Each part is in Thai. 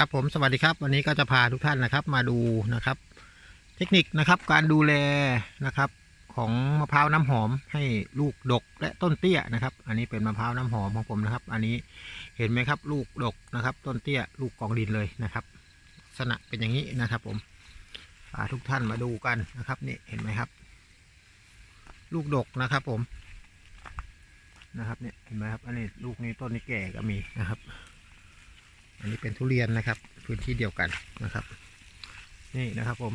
ครับผมสวัสดีครับ วันนี้ก็จะพาทุกท่านนะครับ มาดูนะครับ เทคนิคนะครับการดูแลนะครับ ของมะพร้าวน้ำหอมให้ลูกดกและต้นเตี้ยนะครับ อันนี้เป็นมะพร้าวน้ำหอมของผมนะครับ อันนี้เห็นไหมครับ ลูกดกนะครับ ต้นเตี้ยลูกกองดินเลยนะครับลักษณะเป็นอย่างนี้นะครับ ผมพาทุกท่านมาดูกันนะครับนี่เห็นไหมครับ ลูกดกนะครับ ผมนะครับเนี่ยเห็นไหมครับ อันนี้ลูกนี้ต้นนี้แก่ก็มีนะครับ นนี้เป็นทุเรียนนะครับ พื้นที่เดียวกันนะครับ นี่นะครับผม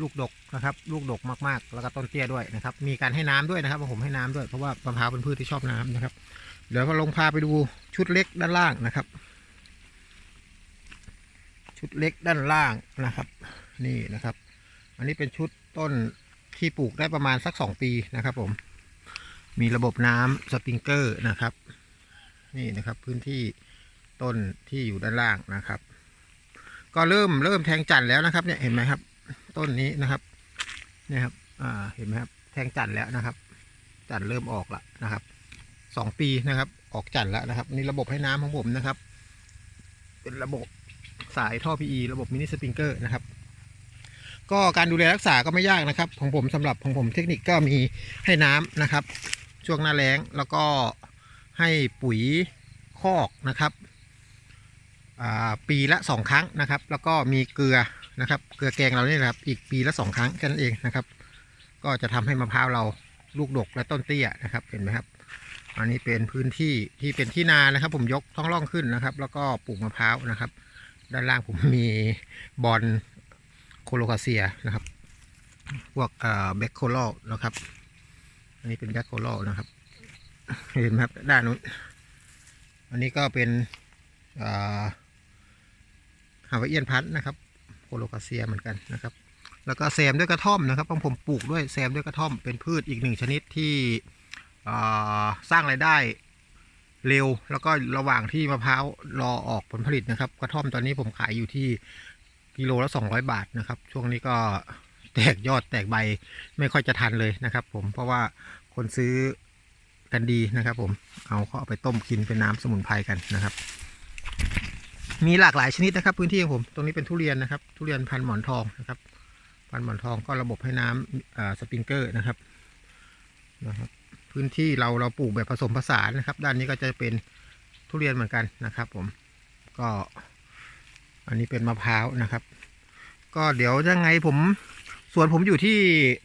ลูกดกนะครับ ลูกดกมากๆ แล้วก็ต้นเตี้ยด้วยนะครับ มีการให้น้ำด้วยนะครับผมให้น้ำด้วยเพราะว่ามะพร้าวเป็นพืชที่ชอบน้ำนะครับ เดี๋ยวมาลงพาไปดูชุดเล็กด้านล่างนะครับ ชุดเล็กด้านล่างนะครับ นี่นะครับ อันนี้เป็นชุดต้นที่ปลูกได้ประมาณสักสองปีนะครับ ผม มีระบบน้ำสปริงเกอร์นะครับ นี่นะครับ พื้นที่ ต้นที่อยู่ด้านล่างนะครับ ก็เริ่มเริ่มแทงจันแล้วนะครับ เนี่ยเห็นไหมครับ ต้นนี้นะครับเนี่ยครับอ่าเห็นไหมครับแทงจันแล้วนะครับ จันเริ่มออกล้วนะครับสองปีนะครับ ออกจันแล้วนะครับนี่ระบบให้น้ำของผมนะครับ เป็นระบบสายท่อ PE ระบบมินิสปริงเกอร์นะครับก็การดูแลรักษาก็ไม่ยากนะครับ ของผมสำหรับของผมเทคนิคก็มีให้น้ำนะครับ ช่วงหน้าแล้งแล้วก็ให้ปุ๋ยคอกนะครับ ปีละสองครั้งนะครับ แล้วก็มีเกลือนะครับ เกลือแกงเราเนี่ยนะครับ อีกปีละสองครั้งแค่นั้นเองนะครับ ก็จะทำให้มะพร้าวเราลูกดกและต้นเตี้ยนะครับ เห็นไหมครับ อันนี้เป็นพื้นที่ที่เป็นที่นานะครับ ผมยกท้องร่องขึ้นนะครับ แล้วก็ปลูกมะพร้าวนะครับ ด้านล่างผมมีบอลโคโลคาเซียนะครับ พวกเอ่อแบคโคโลนะครับ อันนี้เป็นแบคโคโลนะครับ เห็นไหมครับด้านนู้น อันนี้ก็เป็น ฮาวาเอียนพัทนะครับโคโลคาเซียเหมือนกันนะครับ แล้วก็แซมด้วยกระท่อมนะครับของผมปลูกด้วยแซมด้วยกระท่อมเป็นพืชอีกหนึ่งชนิดที่สร้างรายได้เร็ว แล้วก็ระหว่างที่มะพร้าวรอออกผลผลิตนะครับ กระท่อมตอนนี้ผมขายอยู่ที่กิโลละ200 บาทนะครับ ช่วงนี้ก็แตกยอดแตกใบไม่ค่อยจะทันเลยนะครับ ผมเพราะว่าคนซื้อกันดีนะครับ ผมเอาเขาเอาไปต้มกินเป็นน้ำสมุนไพรกันนะครับ มีหลากหลายชนิดนะครับ พื้นที่ของผม ตรงนี้เป็นทุเรียนนะครับ ทุเรียนพันหมอนทองนะครับ พันหมอนทองก็ระบบให้น้ำอ่าสปริงเกอร์นะครับนะครับ พื้นที่เราเราปลูกแบบผสมผสานนะครับ ด้านนี้ก็จะเป็นทุเรียนเหมือนกันนะครับ ผมก็ อันนี้เป็นมะพร้าวนะครับ ก็เดี๋ยวยังไงผมสวนผมอยู่ที่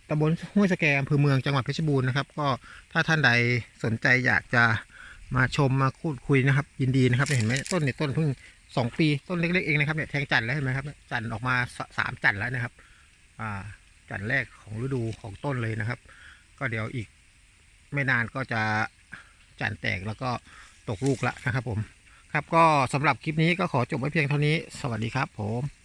ตำบลห้วยสแกอำเภอเมืองจังหวัดเพชรบูรณ์นะครับ ก็ถ้าท่านใดสนใจอยากจะ มาชมมาพูดคุยนะครับ ยินดีนะครับเห็นไหมต้นเนี่ยต้นเพิ่งสองปีต้นเล็กๆเองนะครับเนี่ยแทงจันแล้วเห็นไหมครับจันออกมาสามจันแล้วนะครับ อ่าจันแรกของฤดูของต้นเลยนะครับ ก็เดี๋ยวอีกไม่นานก็จะจันแตกแล้วก็ตกลูกละนะครับผม ครับก็สำหรับคลิปนี้ก็ขอจบไว้เพียงเท่านี้ สวัสดีครับผม